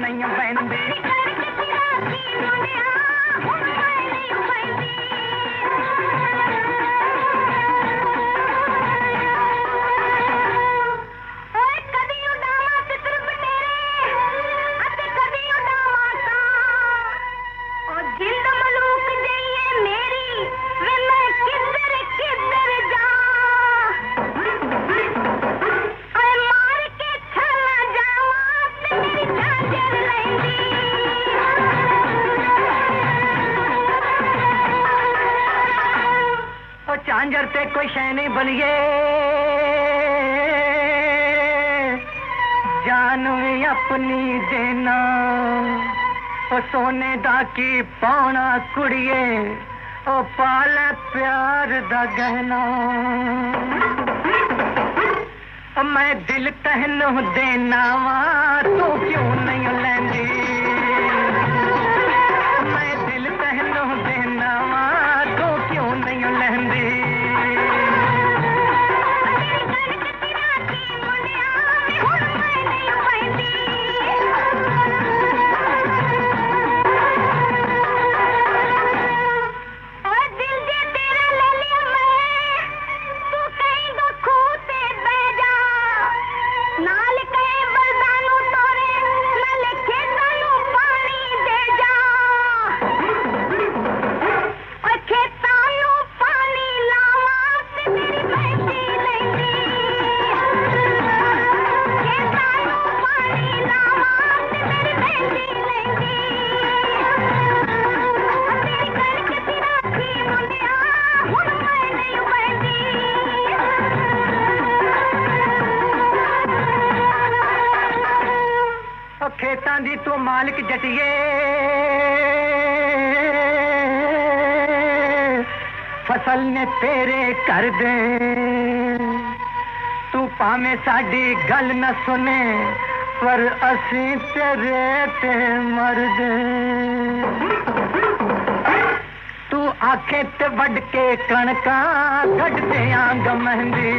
नहीं है। झांझर ते कोई शह नहीं बलिए जानू अपनी देना, ओ सोने दा की पौना कुड़िए, ओ पाल प्यार दा गहना। ओ मैं दिल तहनू देना वा, तू क्यों नहीं ले ਖੇਤਾਂ ਦੀ ਤੂੰ ਮਾਲਕ ਜਟੀਏ ਫਸਲ ਨੇ ਤੇਰੇ ਕਰ ਦੇ ਤੂੰ ਭਾਵੇਂ ਸਾਡੀ ਗੱਲ ਨਾ ਸੁਨੇ ਪਰ ਅਸੀਂ ਤੇਰੇ ਤੇ ਮਰਦੇ ਤੂੰ ਆਖੇ ਤੇ ਵੱਢ ਕੇ ਕਣਕਾਂ ਕੱਢਦੇ ਆਂ ਗਮਹਿੰਦੀ